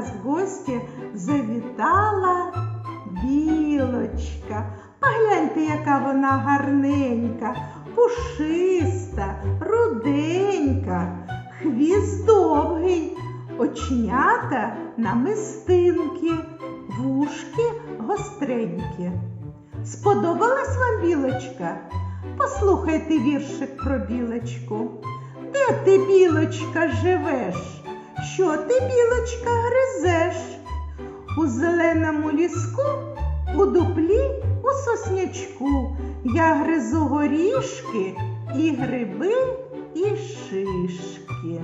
нас в гості завітала білочка. Погляньте, яка вона гарненька, пушиста, руденька, хвіст довгий, очнята намистинки, вушки гостренькі. Сподобалась вам білочка? Послухайте віршик про білочку. Де ти, білочка, живеш? Що ти, білочка, гризеш? У зеленому ліску, у дуплі, у соснячку я гризу горішки і гриби, і шишки.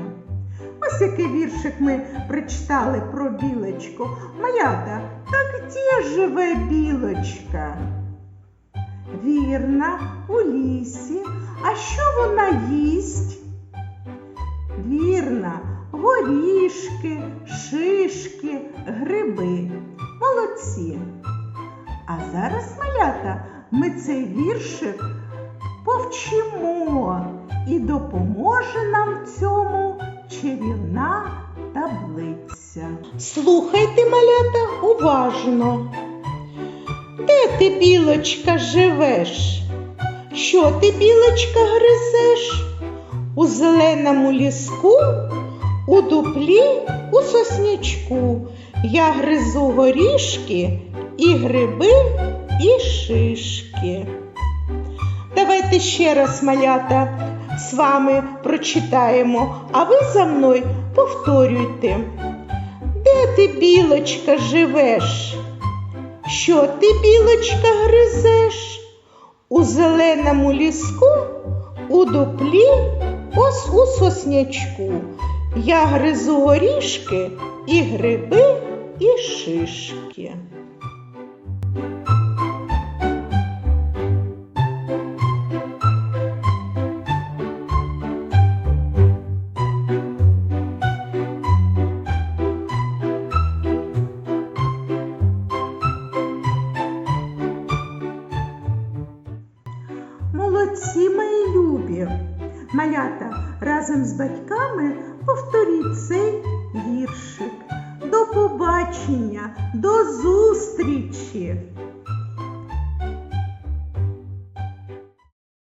Ось який віршик ми прочитали про білочку. Малята, так де живе білочка? Вірна, у лісі. А що вона їсть? Горішки, шишки, гриби. Молодці. А зараз, малята, ми цей віршик повчимо і допоможе нам в цьому чарівна таблиця. Слухайте, малята, уважно. Де ти, білочка, живеш? Що ти, білочка, гризеш? У зеленому ліску, у дуплі, у соснячку. Я гризу горішки і гриби, і шишки. Давайте ще раз, малята, з вами прочитаємо, а ви за мною повторюйте. Де ти, білочка, живеш? Що ти, білочка, гризеш? У зеленому ліску, у дуплі, ось у соснячку. Я гризу горішки і гриби, і шишки. Молодці мої любі. Малята разом з батьками повторіть цей віршик. До побачення, до зустрічі!